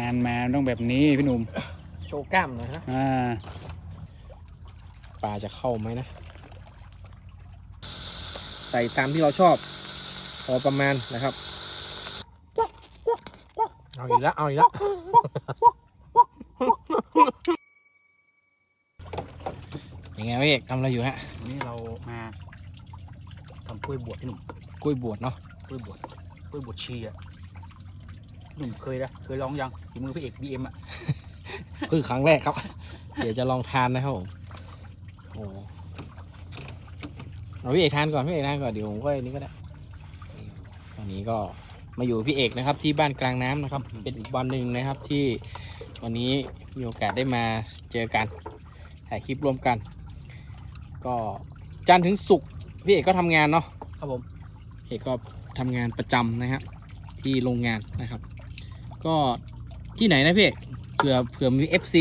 นานๆมาต้องแบบนี้พี่หนุ่มโชว์กล้ามหน่อยนะอ่าปลาจะเข้าไหมนะ ใส่ตามที่เราชอบ พอประมาณนะครับ เอาอีกแล้ว เอาอีกแล้ว ยังไงพี่เอกทำอะไรอยู่ฮะวันนี้เรามาทำกล้วยบวชพี่หนุ่มกล้วยบวชเนาะกล้วยบวชกล้วยบวชชีอะพี่ หนุ่มเคยนะเคยลองยังฝีมือพี่เอกบีเอ็มอะเพิ่งครั้งแรกครับ เดี๋ยวจะลองทานนะครับผมโอ้เอาพี่เอกทานก่อนพี่เอกทานก่อนเดี๋ยวผมก็นี่ก็ได้นี่วันนี้ก็มาอยู่กับพี่เอกนะครับ ที่บ้านกลางน้ำนะครับ เป็นอีกวันหนึ่งนะครับที่วันนี้มีโอกาสได้มาเจอกันถ่ายคลิปร่วมกัน ก็จันทร์ถึงศุกร์พี่เอกก็ทำงานเนาะครับผมเอกก็ทำงานประจำนะครับที่โรงงานนะครับ ก็ที่ไหนนะพี่เอกเผื่อเผื่อมี FC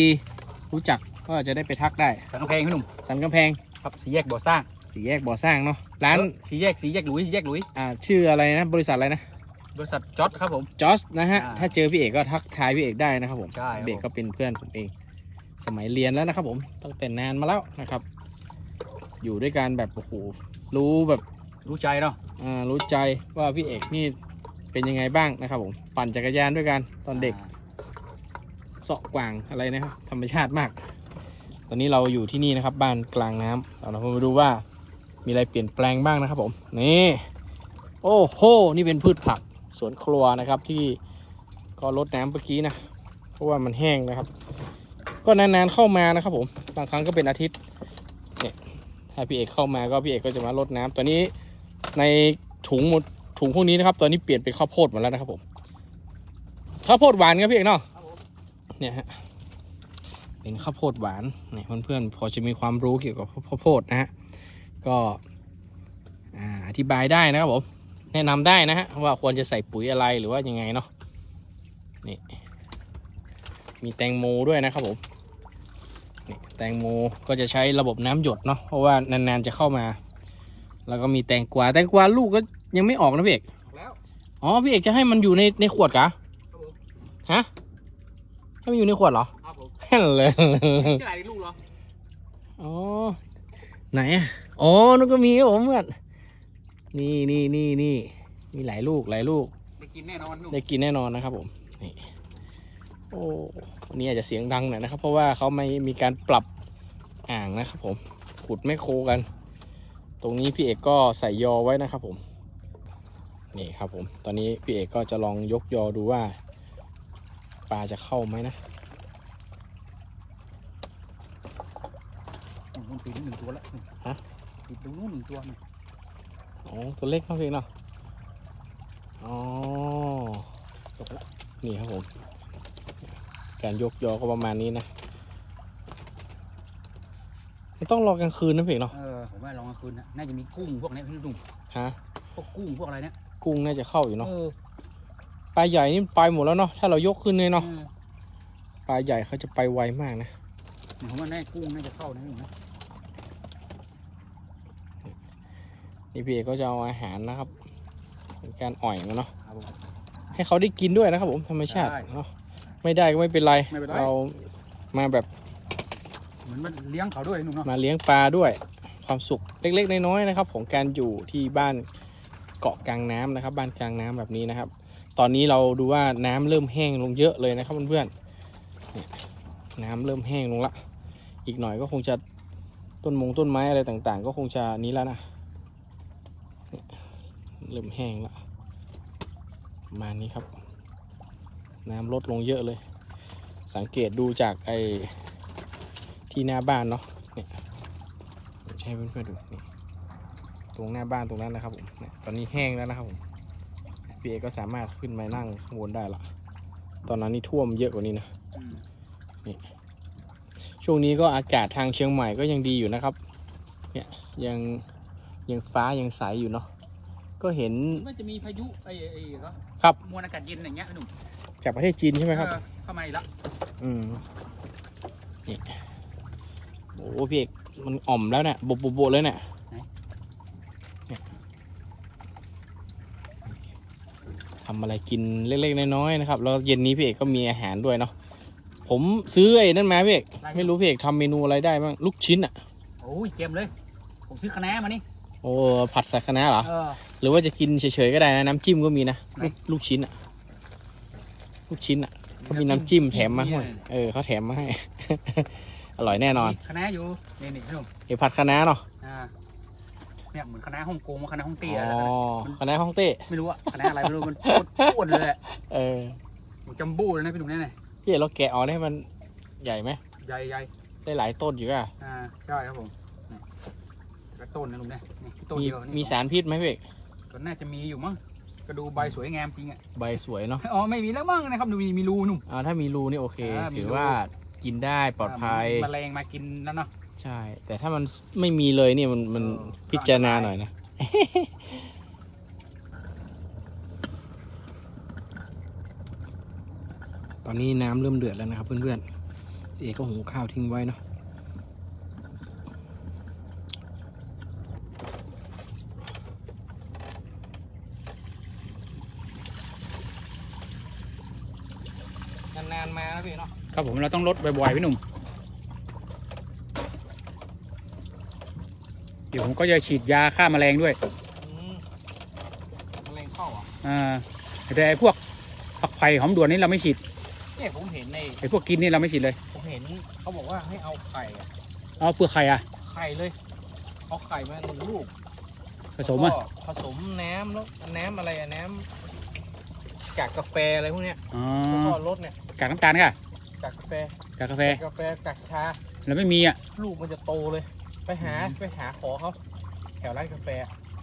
รู้จักก็จะได้ไปทักได้ สันกำแพงพี่หนุ่มสันกำแพงครับสีแยกบ่อสร้างสีแยกบ่อสร้างเนาะร้านเอ้ยสีแยกสีแยกหลุยสีแยกหลุยอ่าชื่ออะไรนะบริษัทอะไรนะบริษัทจอดครับผม จอสนะฮะ อ่าถ้าเจอพี่เอกก็ทักทายพี่เอกได้นะครับผมใช่ครับ พี่เอกก็เป็นเพื่อนผมเอง สมัยเรียนแล้วนะครับผมตั้งแต่นานมาแล้วนะครับ อยู่ด้วยกันแบบโอ้โหรู้แบบรู้ใจเนาะ อ่ารู้ใจว่าพี่เอกนี่ เป็นยังไงบ้างนะครับผมปั่นจักรยานด้วยกันตอนเด็กาเสาะกวางอะไรนะครับธรรมชาติมาก ตอนนี้เราอยู่ที่นี่นะครับบ้านกลางน้ำเรามาดูว่ามีอะไรเปลี่ยนแปลงบ้างนะครับผมนี่โอ้โหนี่เป็นพืชผักสวนครัวนะครับที่ก็รดน้ำเมื่อกี้นะเพราะว่ามันแห้งนะครับ ก็นานๆเข้ามานะครับผมบางครั้งก็เป็นอาทิตย์เนี่ยถ้าพี่เอกเข้ามาก็พี่เอกก็จะมารดน้ำตอนนี้ในถุงหมด ถุงพวกนี้นะครับ ตอนนี้เปลี่ยนเป็นข้าวโพดหมดแล้วนะครับผมข้าวโพดหวานครับพี่เอกเนาะเนี่ยฮะเป็นข้าวโพดหวานเนี่ยเพื่อนๆพอจะมีความรู้เกี่ยวกับข้าวโพดนะฮะก็อ่าอธิบายได้นะครับผมแนะนำได้นะฮะว่าควรจะใส่ปุ๋ยอะไรหรือว่ายังไงเนาะนี่มีแตงโมด้วยนะครับผมนี่แตงโมก็จะใช้ระบบน้ำหยดเนาะเพราะว่านานๆจะเข้ามา แล้วก็มีแตงกวาแตงกวาลูกก็ ยังไม่ออกนะพี่เอกแล้วอ๋อพี่เอกจะให้มันอยู่ในในขวดกะครับผมฮะให้มันอยู่ในขวดเหรอครับผมฮัลโหลที่ไหนลูกเหรออ๋อไหนอะอ๋อนั่นก็มีครับผมเพื่อนนี่นี่นี่นี่มีหลายลูกหลายลูกได้กินแน่นอนลูกได้กินแน่นอนนะครับผมนี่โอ้วันนี้อาจจะเสียงดังหน่อยนะครับ เพราะว่าเขาไม่มีการปรับอ่างนะครับผมขุดไม่โคกัน ตรงนี้พี่เอกก็ใส่ยอไว้นะครับผม นี่ครับผม ตอนนี้พี่เอกก็จะลองยกยอดูว่า ปลาจะเข้าไหมนะมันปีนหนึ่งตัวแล้วฮะปีนตรงนู้นหนึ่งตัวนี่อ๋อตัวเล็กมากเพียงเนาะอ๋อตกแล้วนี่ครับผม การยกยอก็ประมาณนี้นะไม่ต้องรอกลางคืนนะเพียงเนาะเออผมว่าลองกลางคืนนะน่าจะมีกุ้งพวกนี้พี่หนุ่มฮะพวกกุ้งพวกอะไรเนี่ย กุ้งน่าจะเข้าอยู่เนาะเออปลาใหญ่นี่ไปหมดแล้วเนาะถ้าเรายกขึ้นเลยเนาะเออปลาใหญ่เขาจะไปไวมากนะผมว่าแน่กุ้งน่าจะเข้านะนี่นะนี่พี่เอกก็จะเอาอาหารนะครับเป็นการอ่อยมันเนาะครับผมให้เขาได้กินด้วยนะครับผมธรรมชาติได้เนาะไม่ได้ก็ไม่เป็นไรไม่เป็นไรเรามาแบบเหมือนมันเลี้ยงเขาด้วยหนุ่มเนาะมาเลี้ยงปลาด้วยความสุขเล็กๆน้อยๆนะครับ ของการอยู่ที่บ้าน เกาะกลางน้ำนะครับ บ้านกลางน้ำแบบนี้นะครับ ตอนนี้เราดูว่าน้ำเริ่มแห้งลงเยอะเลยนะครับเพื่อนๆนี่ยน้ำเริ่มแห้งลงละ อีกหน่อยก็คงจะต้นมงต้นไม้อะไรต่างๆ ก็คงจะนี้แล้วนะเริ่มแห้งละประมาณนี้ครับ น้ำลดลงเยอะเลย สังเกตดูจากไอ้ที่หน้าบ้านเนาะผมจะให้เพื่อนๆดูนี่ ตรงหน้าบ้านตรงนั้นนะครับผมเนี่ยตอนนี้แห้งแล้วนะครับผมพี่เอกก็สามารถขึ้นมานั่งข้างบนได้ละตอนนั้นนี่ท่วมเยอะกว่านี้นะอืมช่วงนี้ก็อากาศทางเชียงใหม่ก็ยังดีอยู่นะครับ เนี่ยยังยังฟ้ายังใสอยู่เนาะก็เห็นมันจะมีพายุไอ้ไอ้ก็ครับมวลอากาศเย็นอย่างเงี้ยพี่หนุ่มจากประเทศจีนใช่ไหมครับเออเข้ามาอีกแล้วอืมนี่โอ้พี่เอกมันอ่อมแล้วเนี่ยบบบบๆเลยเนี่ย เนี่ยธรำอะไรกินเล็กๆน้อยๆนะครับแล้วเย็นนี้พี่เอกก็มีอาหารด้วยเนาะผมซื้อไอ้นั่นมาพี่เอกไม่รู้พี่เอกทำเมนูอะไรได้บ้างลูกชิ้นอะโอ้ยเกมเลย ผมซื้อคะแนนมานี่โอ้ผัดใส่คะน้าเหรอเออหรือว่าจะกินเฉยๆก็ได้นะน้ำจิ้มก็มีนะไหนลูกลูกชิ้นอะลูกชิ้นอะเขามีน้ำจิ้มแถมมาให้เนี่ยเออเขาแถมมาให้อร่อยแน่นอนคะแนนอยู่นี่นี่พี่หนุ่มเดี๋ยวผัดคะน้าเนาะอ่า เนี่ยเหมือนคณะฮ่องกงคณะฮ่องเต้อ๋อะไรอนะคะน้าฮ่องเต้ไม่รู้อะคณะอะไรไม่รู้มันโคตรอ้วนเลยอะเออจัมโบ้เลยนะพี่หนุ่มเนี่ยพี่เอกเราแกะออกให้มันใหญ่ไหมใหญ่ใหญ่ได้หลายต้นอยู่อะอ่าใช่ครับผมนี่กระต้นนะลุงเนี่ยนี่ต้นมีเดียวนี่มีสองสารพิษไหมพี่เอกก็น่าจะมีอยู่มั้งก็ดูใบสวยงามจริงอะใบสวยเนาะอ๋อไม่มีแล้วมั้งนะครับดูมีมีรูหนุ่มอ่าถ้ามีรูนี่โอเคอ่ามีถือรูว่ากินได้ปลอดภัยแมลงมากินแล้วเนาะ ใช่ แต่ถ้ามันไม่มีเลยนี่มันมันเออพิจารณาหน่อยนะ ตอนนี้น้ำเริ่มเดือดแล้วนะครับเพื่อนๆ เอกก็หุงข้าวทิ้งไว้เนาะนานๆมาแล้วพี่เนาะ ครับผมเราต้องลดบ่อยๆพี่หนุ่ม ดี๋ยวผมก็จะฉีดยาฆ่าแมลงด้วยมะเร็งเข้าเหรอะอ่าแต่ไอ้พวกผักไผ่หอมด่วนนี่เราไม่ฉีดเนี่ยผมเห็นในไอ้พวกกินนี่เราไม่ฉีดเลย ผมเห็นเขาบอกว่าให้เอาไข่อะเอาเปลือกไข่อะไข่เลยเอาไข่มาหนึ่งลูกผสมอะแล้วก็ผสมน้ำแล้วน้ำอะไรอะน้ำกากกาแฟอะไรพวกเนี้ยอ๋อแล้วก็รสเนี่ยกากน้ำตาลค่ะกากกาแฟกากกาแฟกากกาแฟกากชาเราไม่มีอะลูกมันจะโตเลย ไปหาไปหาขอเขาแถวร้านกาแฟ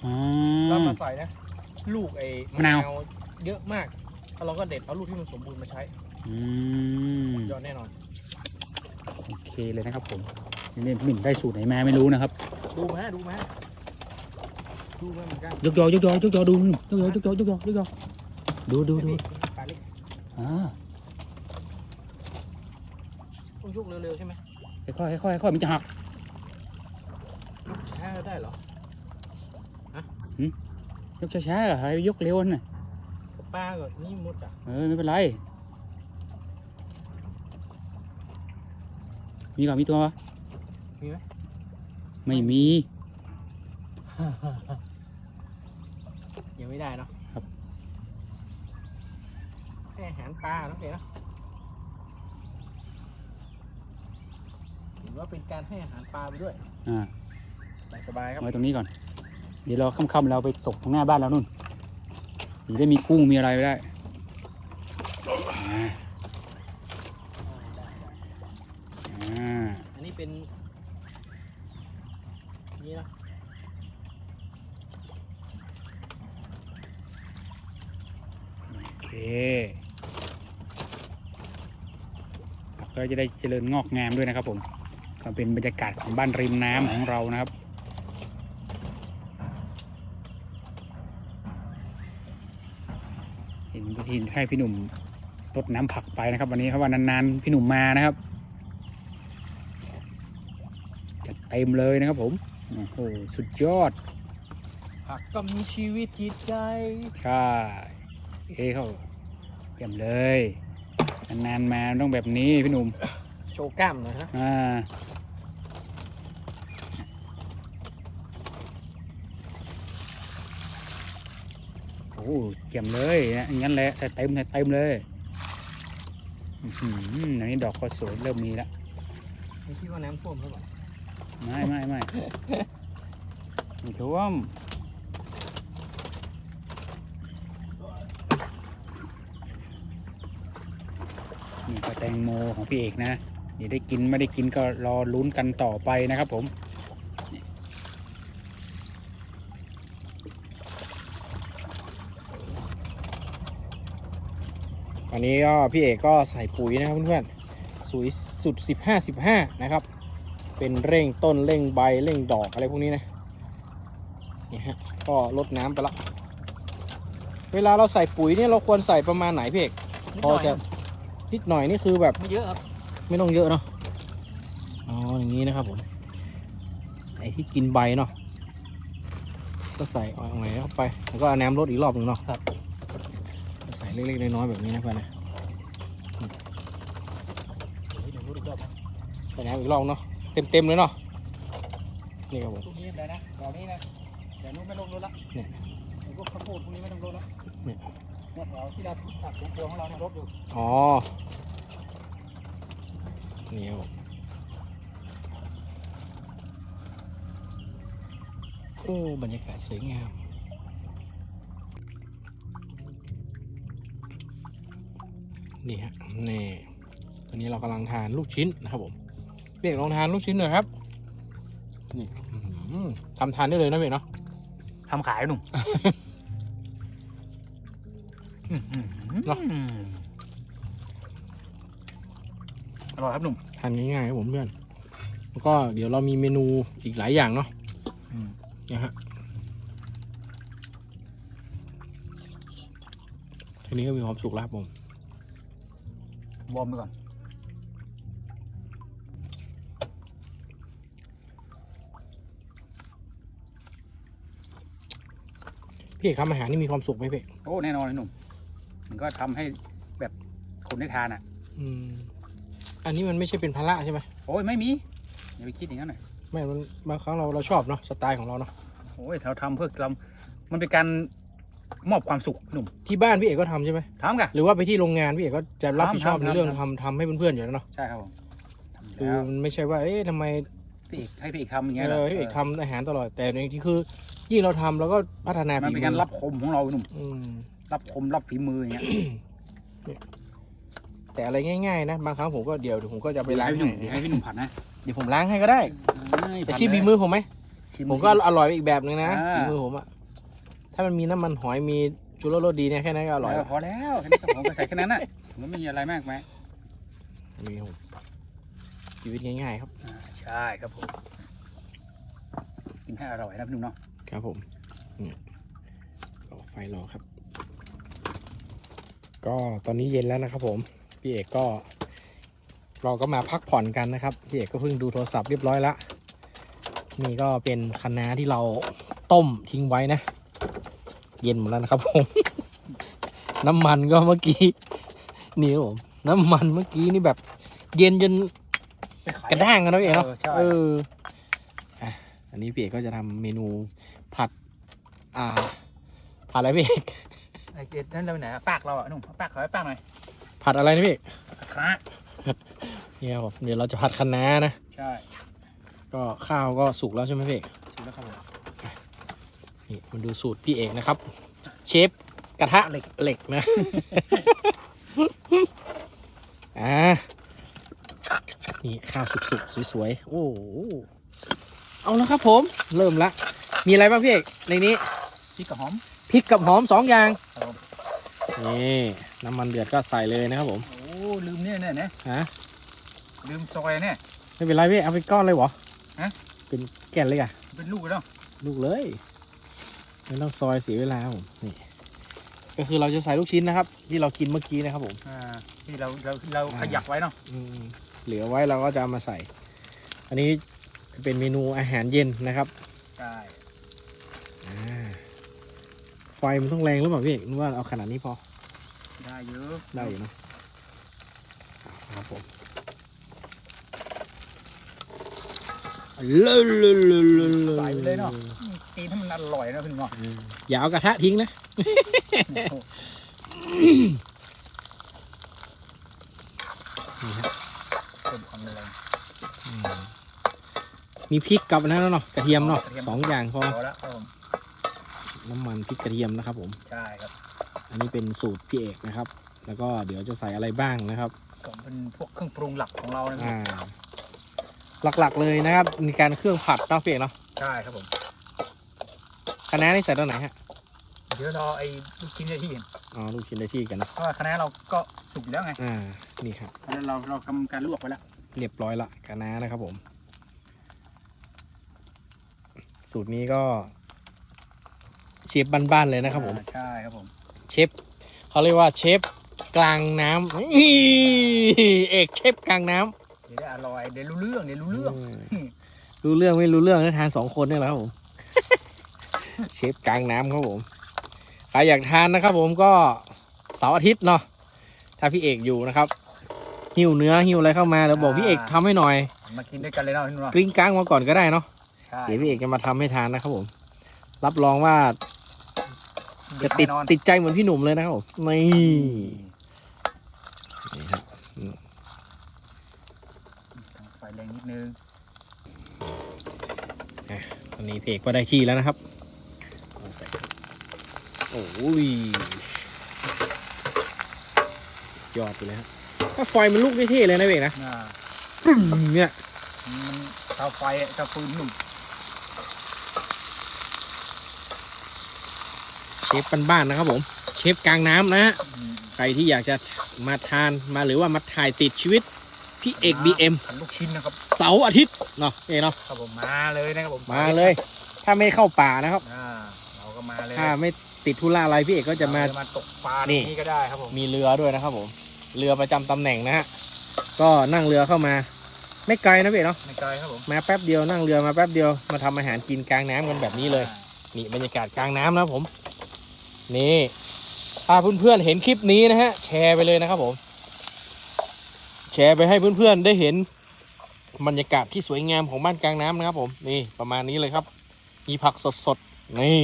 อ๋อ แล้วมาใส่นะ ลูกไอ้มะนาว เยอะมากแล้วเราก็เด็ดเอาลูกที่มันสมบูรณ์มาใช้อืมยอดแน่นอน โอเคเลยนะครับผมนี่พี่หมิ่นได้สูตรไหนมาไม่รู้นะครับ ดูมาดูมาดูมาเหมือนกันยกยอยกยอยกยอดูพี่หนุ่มยกยอยกยอยกยอยกยอดูดูดูปลาเล็กอ่าต้องยกเร็วๆใช่ไหมค่อยๆค่อยๆค่อยๆมันจะหักช้าได้เหรอยกช้าๆเหรอให้ยกเร็วน่ะปลาก็นี่มุดอะเออไม่เป็นไร มีก่อนมีตัวปะมีไหมไม่มี ยังไม่ได้เนาะครับให้อาหารปลาเนาะเอ๋เนาะถือว่าเป็นการให้อาหารปลาไปด้วย อ่า สบายๆครับไว้ตรงนี้ก่อน เดี๋ยวเราค่ำๆเราไปตกตรงหน้าบ้านเรานู่นถึงได้มีกุ้งมีอะไรไปได้อ่าอ่าอันนี้เป็น นี่เนาะโอเคก็จะได้เจริญงอกงามด้วยนะครับผมก็เป็นบรรยากาศของบ้านริมน้ำของเรานะครับ เห็นพิธีให้พี่หนุ่มรดน้ำผักไปนะครับ วันนี้ครับว่านานๆพี่หนุ่มมานะครับจัดเต็มเลยนะครับผมโอ้โหสุดยอด ผักก็มีชีวิตจิตใจใช่เอ้เขาเปี่ยมเลยนานๆมาต้องแบบนี้พี่หนุ่มโชว์กล้ามหน่อยนะอ่าโอ้โห เกี่ยมเลยนะอย่างนั้นแหละแต่เต็มแต่เต็มเลยอื้อหืออันนี้ดอกก็สวยเริ่มมีแล้วไม่คิดว่าน้ำท่วมหรือเปล่าไม่ไม่ไม่ไม่ท่วมนี่ก็แตงโมของพี่เอกนะเดี๋ยวได้กินไม่ได้กินก็รอลุ้นกันต่อไปนะครับผม อันนี้ก็พี่เอกก็ใส่ปุ๋ยนะครับเพื่อนๆสุยสุด 15 15 นะครับ เป็นเร่งต้นเร่งใบเร่งดอกอะไรพวกนี้นะนี่ฮะก็ลดน้ำไปละเวลาเราใส่ปุ๋ยเนี่ยเราควรใส่ประมาณไหนพี่เอกพอจะนิดหน่อยนี่คือแบบไม่เยอะครับ ไม่ต้องเยอะเนาะอ๋ออย่างนี้นะครับผมไอ้ที่กินใบเนาะก็ใส่อ่อยๆเข้าไปแล้วก็เอาน้ำรดอีกรอบหนึ่งเนาะครับ เล็กๆน้อยๆแบบนี้นะเพื่อนนะเดี๋ยวรู้ดูรอบนะใส่น้ำอีกรอบเนาะเต็มๆเลยเนาะนี่ครับผมพวกนี้เลยนะเดี๋ยวนี้นะเดี๋ยวนู้นไม่ลงรถละเนี่ยไอ้พวกข้าวโพดพวกนี้ไม่ต้องลงละเนี่ยเนี่ยแถวที่เราตักสวนครัวของเราเนี่ยรถอยู่อ๋อนี่ครับผมโอ้บรรยากาศสวยงาม นี่ฮะนี่ตอนนี้เรากำลังทานลูกชิ้นนะครับผมเบกลองทานลูกชิ้นหน่อยครับ นี่อื้อหือทำทานได้เลยนะเบกเนาะทำขายหนุ่มเนาะอร่อยครับหนุ่มทานง่ายๆครับผมเพื่อนแล้วก็เดี๋ยวเรามีเมนูอีกหลายอย่างเนาะอืมนะฮะทีนี้ก็มีความสุขแล้วครับผม วอร์มไปก่อน พี่เอกทำอาหารนี่มีความสุขไหมพี่เอกโอ้แน่นอนเลยหนุ่ม มันก็ทำให้แบบคนได้ทานอะ อืม อันนี้มันไม่ใช่เป็นภาระใช่ไหมโอ้ยไม่มีอย่าไปคิดอย่างนั้นหน่อยไม่มันบางครั้งเราเราชอบเนาะสไตล์ของเราเนาะโอ้ยเราทำเพื่อเรามันเป็นการ มอบความสุขหนุ่มที่บ้านพี่เอกก็ทำใช่ไหมทำกัน หรือว่าไปที่โรงงานพี่เอกก็จะรับผิดชอบทำในทำ เรื่องทำทำทำให้เพื่อนๆอยู่แล้วเนาะใช่ครับผมทำคือแล้วมันไม่ใช่ว่าเอ๊ะทำไมพี่เอกให้พี่เอกทำอย่างเงี้ยเอหรอพี่เอกทำอาหารตลอดแต่ในที่คือยิ่งเราทำเราก็พัฒนามันฝีเป็นมืการอรับคมของเราหนุ่มอืมรับคมรับฝีมืออย่างเงี้ย แต่อะไรง่ายๆนะบางครั้งผมก็เดี๋ยวเดี๋ยวผมก็จะไปล้างให้พี่หนุ่มให้ให้พี่หนุ่มผัดนะเดี๋ยวผมล้างให้ก็ได้เอ้ยแต่ผัดชิมเลยฝีมือผมไหมชิ ผมก็อร่อยอีกแบบหนึ่งนะอ่า ฝีมือผมอะถ้ามันมีน้ำมันหอยมีชูรสรสดีเนี่ยแค่นั้นก็อร่อยเออละพอแล้วแค่นี้ก็ผมก็ใส่แค่นั้นน่ะมันไม่มีอะไรมากไหมายนี่ครับผมชีวิตง่ายๆครับอ่าใช่ครับผมกินให้อร่อยนะพี่หนุ่มเนาะครับผมนี่รอไฟรอครับ ก็ตอนนี้เย็นแล้วนะครับ ผมพี่เอกก็ เราก็มาพักผ่อนกันนะครับพี่เอกก็เพิ่งดูโทรศัพท์เรียบร้อยแล้วนี่ก็เป็นคะน้าที่เราต้มทิ้งไว้นะ เย็นหมดแล้วนะครับผม น้ำมันก็เมื่อกี้นี่ครับผมน้ำมันเมื่อกี้นี่แบบ เย็นจนไปขายกระด้างกันนะพี่เอกเนาะเออใช่เอออะอันนี้พี่เอกก็จะทำเมนูผัด อ่าผัดอะไรพี่เอกไอ้เจ็ดนั่นเราไปไหนอะปากเราอะหนุ่มเอาปากขอให้ปากหน่อยผัดอะไรนะพี่เอกคระเนี่ยครับผมเดี๋ยวเราจะผัดคะน้านะ ใช่ ก็ข้าวก็สุกแล้วใช่ไหมพี่เอก ถูกแล้วครับผม นี่มันดูสูตรพี่เอกนะครับ เชฟกระทะเหล็กเหล็กนะ อ่า นี่ข้าวสุกๆสวยๆ โอ้โหเอาแล้วครับผม เริ่มละ มีอะไรบ้างพี่เอกในนี้พริกกับหอมพริกกับหอมสองอย่างครับผมนี่น้ำมันเดือดก็ใส่เลยนะครับผม โอ้ลืมเนี่ยเนี่ยเนี่ยฮะลืมซอยเนี่ยไม่เป็นไรพี่เอาเป็นก้อนเลยเหรอฮะเป็นแก่นเลยอะเป็นลูกแล้วลูกเลย ไม่ต้องซอยเสียเวลาครับผมนี่ก็คือเราจะใส่ลูกชิ้นนะครับ ที่เรากินเมื่อกี้นะครับผมอ่าที่เราเราเราอ่าขยักไว้เนาะอืมเหลือไว้เราก็จะเอามาใส่ อันนี้เป็นเมนูอาหารเย็นนะครับใช่อ่าไฟมันต้องแรงหรือเปล่าพี่เอกนึกว่าเอาขนาดนี้พอได้เยอะได้อยู่เนอะครับผม เลยเลยเลยเลยใส่ไปเลยเนาะกินให้มันอร่อยนะพี่หนุ่มเนาะอย่าเอากระทะทิ้งนะโอ้โหนี่ฮะเพิ่มความแรงอืมมีพริกกับอันนั้นแล้วเนาะกระเทียมเนาะกระเทียมสองอย่างพอพอแล้วครับผมน้ำมันพริกกระเทียมนะครับผม ใช่ครับ อันนี้เป็นสูตรพี่เอกนะครับ แล้วก็เดี๋ยวจะใส่อะไรบ้างนะครับผมเป็นพวกเครื่องปรุงหลักของเรานะพี่อ่า หลักๆเลยนะครับ มีการเครื่องผัดเนาะพี่เอกเนาะใช่ครับผมคะน้านี่ใส่ตอนไหนฮะเดี๋ยวรอไอ้ลูกชิ้นได้ที่เห็นอ๋อลูกชิ้นได้ที่กันนะเพราะว่าคณะเราก็สุกอยู่แล้วไงอ่านี่ครับแล้วเราเราทำการลวกไว้แล้วเรียบร้อยละคะน้านะครับผม สูตรนี้ก็เชฟบ้านๆเลยนะครับผมอ่าใช่ครับผมเชฟเขาเรียกว่าเชฟกลางน้ำอี้เอกเชฟกลางน้ำเดี๋ยวได้อร่อยเดี๋ยวรู้เรื่องเดี๋ยวรู้เรื่องรู้เรื่องไม่รู้เรื่องนะทานสองคนนี่แหละครับผม เชฟกลางน้ำครับผมใครอยากทานนะครับ ผมก็เสาร์อาทิตย์เนาะถ้าพี่เอกอยู่นะครับ หิวเนื้อหิวอะไรเข้ามาแล้วบอกพี่เอกทำให้หน่อย มากินด้วยกันเลยเนาะพี่นุ่มกริ้งก้างมาก่อนก็ได้เนาะใช่เดี๋ยวพี่เอกจะมาทำให้ทานนะครับผม รับรองว่าจะติดแน่นอนติดใจเหมือนพี่หนุ่มเลยนะครับผมนี่นี่ครับ ไฟแรง นิดนึงตอนนี้พี่เอกก็ได้ที่แล้วนะครับเอาใส่โอ้ยยอดไปเลยฮะถ้าไฟมันลุกได้เท่เลยนะพี่เอกนะอ่าปึ้มเนี่ยมันเตาไฟเตาฟืนหนุ่มเชฟบ้านๆนะครับผม เชฟกลางน้ำนะฮะอืมใครที่อยากจะมาทานมาหรือว่ามาถ่ายติดชีวิต พี่เอก BM ลูกชิ้นนะครับเสาร์อาทิตย์เนาะเอกเนาะครับผมมาเลยนะครับผมมาเลย ถ้าไม่เข้าป่านะครับอ่าเราก็มาเลยถ้าไม่ติดธุระอะไรพี่เอกก็จะมาเรมาตกปลานี่นี่ก็ได้ครับผมมีเรือด้วยนะครับผมเรือประจำตำแหน่งนะฮะก็นั่งเรือเข้ามา ไม่ไกลนะพี่เอกเนาะไม่ไกลครับผมมาแป๊บเดียวนั่งเรือมาแป๊บเดียวมาทำอาหารกินกลางน้ำกันแบบนี้เลยนี่บรรยากาศกลางน้ำนะครับผมนี่ถ้าเพื่อนๆเห็นคลิปนี้นะฮะแชร์ไปเลยนะครับผม แชร์ไปให้เพื่อนๆได้เห็นบรรยากาศที่สวยงามของบ้านกลางน้ำนะครับ ผมนี่ประมาณนี้เลยครับ มีผักสดๆนี่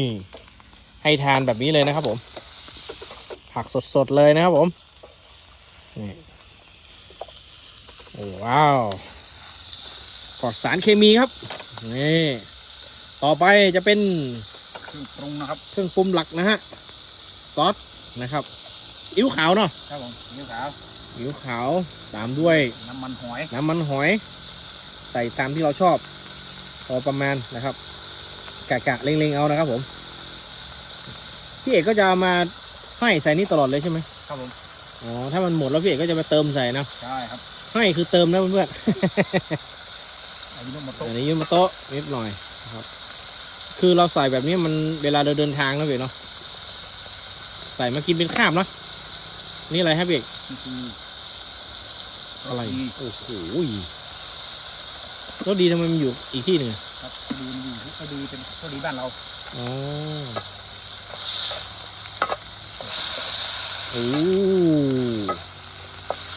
ให้ทานแบบนี้เลยนะครับ ผม ผักสดๆเลยนะครับ ผมนี่โอ้ว้าวปลอดสารเคมีครับนี่ต่อไปจะเป็นเครื่องปรุงนะครับ เครื่องปรุงหลักนะฮะซอสนะครับอิ๊วขาวเนาะครับผมนิ้วขาว อิ๊วขาวตามด้วยน้ำมันหอย น้ำมันหอย ใส่ตามที่เราชอบพอประมาณนะครับ กะกะเล็งๆเอานะครับ ผม พี่เอกก็จะเอามาให้ใส่นี่ตลอดเลยใช่ไหมครับผมอ๋อถ้ามันหมดแล้วพี่เอกก็จะมาเติมใส่นะใช่ครับให้คือเติมนะเพื่อนอายุโนโมๆโตะอันนี้ยืมมาโต๊ะนิดหน่อยนะครับ คือเราใส่แบบนี้มันเวลาเราเดินทางนะพี่เอกเนาะใส่มากินเป็นข้ามเนาะนี่อะไรครับพี่เอกนี่คือ อะไรดีโอ้โหรถดีทำไมมันอยู่อีกที่หนึ่งอะครับดีดีก็ดีเป็นก็ดีบ้านเราอ๋อโอ้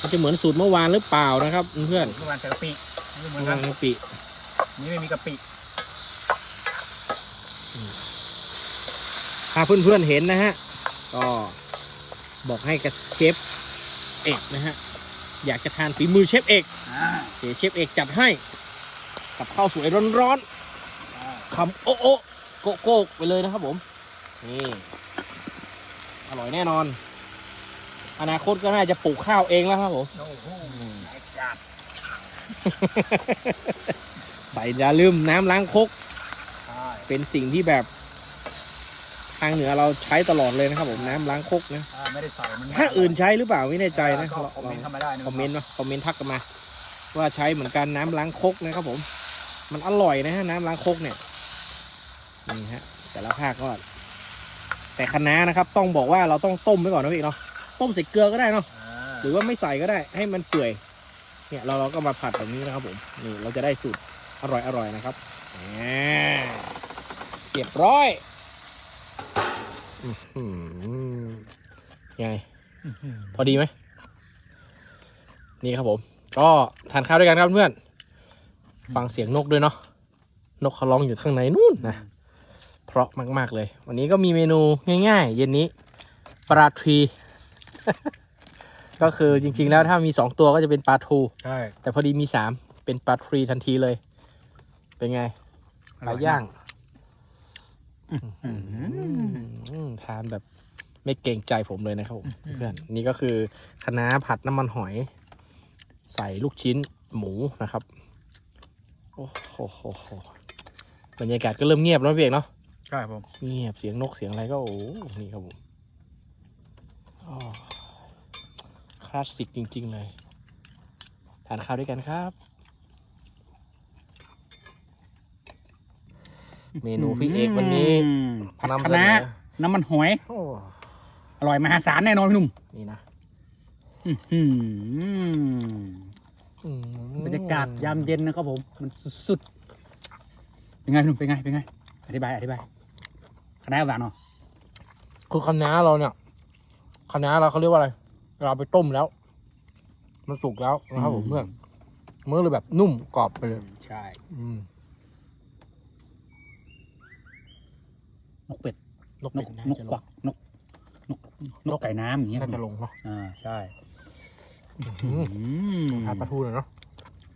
มันจะเหมือนสูตรเมื่อวานหรือเปล่านะครับเพื่อนเมื่อวานใส่กะปินี่เหมืเมื่ออนวากันนกะปินี่ไม่มีกะปิถ้าเพื่อนๆเห็นนะฮะ ก็บอกให้กับเชฟเอกนะฮะ อยากจะทานฝีมือเชฟเอกอ่าเดี๋ยวเชฟเอกจัดให้ กับข้าวสวยร้อนๆอ่าคำโอะโอะโกโก้ไปเลยนะครับผมนี่อร่อยแน่นอน อนาคตก็น่าจะปลูกข้าวเองแล้วครับผมโอ้โหไอ้จัดใส่อย่าลืมน้ำล้างครกใช่เป็นสิ่งที่แบบ ทางเหนือเราใช้ตลอดเลยนะครับผมน้ำล้างครกนะ อ่าไม่ได้ใส่มันถ้าอื่นใช้หรือเปล่าไม่แน่ใจนะก็เราคอมเมนต์เข้ามาได้นะคอมเมนต์มาคอมเมนต์ทักกันมา ว่าใช้เหมือนกันน้ำล้างครกนะครับผม มันอร่อยนะฮะน้ำล้างครกเนี่ยนี่ฮะแต่ละภาคก็แต่คะน้านะครับ ต้องบอกว่าเราต้องต้มไว้ก่อนนะพี่เนาะต้มใส่เกลือก็ได้เนาะอ่าหรือว่าไม่ใส่ก็ได้ให้มันเปื่อยเนี่ยเราเราก็มาผัดแบบนี้นะครับผมนี่เราจะได้สูตรอร่อยอร่อยนะครับอ่าเรียบร้อยอื้อหือ ยังไง พอดีไหม นี่ครับผม ก็ทานข้าวด้วยกันครับเพื่อน ฟังเสียงนกด้วยเนาะ นกเขาร้องอยู่ข้างในนู่นนะ เพราะมากๆเลย วันนี้ก็มีเมนูง่าย ๆ เย็นนี้ ปลาทรี ก็คือจริง ๆ แล้วถ้ามีสองตัวก็จะเป็นปลาทู ใช่ แต่พอดีมีสามเป็นปลาทรีทันทีเลย เป็นไงปลาย่างอืมอืมทานแบบ ไม่เกรงใจผมเลยนะครับผมเพื่อนนี่ก็คือคะน้าผัดน้ำมันหอย ใส่ลูกชิ้นหมูนะครับ โอ้โหโหโหบรรยากาศก็เริ่มเงียบแล้วพี่เอกเนาะใช่ผมเงียบเสียงนกเสียงอะไรก็โอ้โหนี่ครับผมอ้อคลาสสิกจริง ๆ เลยทานข้าวด้วยกันครับ เมนูพี่เอกวันนี้อืมผัดนำคะเสนน้าอน้ำมันหอยโอ้อร่อยมหาศาลแน่นอนพี่หนุ่มนี่นะอื้อหืออืมบรรยากาศยามเย็นนะครับผม มันสุดๆเป็นไงพี่หนุ่มเป็นไงเป็นไง อธิบายอธิบายคะน้าหวานเนาะคือคณะน้าเราเนี่ยคะน้าเราเขาเรียกว่าอะไร เราไปต้มแล้ว มันสุกแล้วนะครับผมเพื่อนมันก็เลยแบบนุ่มกรอบไปเลยใช่อืมนกเป็ดนกนเป็กดน่านกจะกวักนก นกนกไก่น้ำอย่างเงี้ยน่าจะลงเนาะอ่าใช่อืมอืมทานปลาทูหน่อยเนาะ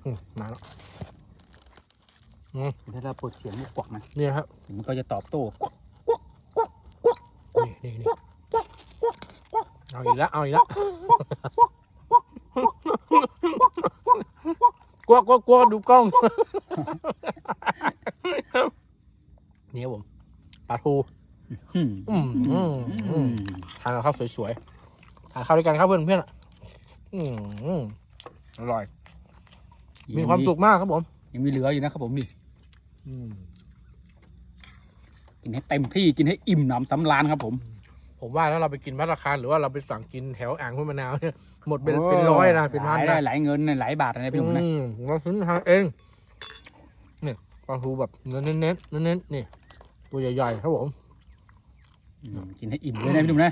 อืมมาแล้วถ้าเราเปิดเสียงนกกวักนะนี่ครับมันก็จะตอบโต้กวักนี่นี่นี่เอาอีกแล้วเอาอีกแล้วกลัวกลัวกลัวดูกล้องนี่ครับผมปลาทู อืมอืมอืมทานกับข้าวสวยๆทานข้าวด้วยกันครับเพื่อนเพื่อนๆอืมอืมอร่อย มีความสุขมากครับผม ยังมีเหลืออยู่นะครับผมนี่อืมกินให้เต็มที่กินให้อิ่มหนำสำราญครับผม ผมว่าถ้าเราไปกินพัตตาคารหรือว่าเราไปสั่งกินแถวอ่างห้วยมะนาวเนี่ยหมดเป็นเป็นร้อยนะเป็นพันหลายได้นะหลายเงินหลายบาทนะพี่หนุ่มนะเราซื้อทานเองเนี่ยปลาทูแบบเนื้อเน้นๆเน้นๆนี่ตัวใหญ่ๆครับผม กินให้อิ่มเลยนะพี่หนุ่มนะ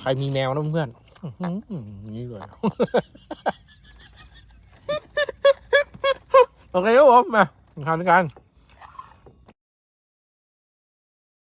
ใครมีแมวนะเพื่อนนี่เลยโอเคครับผมมาทานด้วยกัน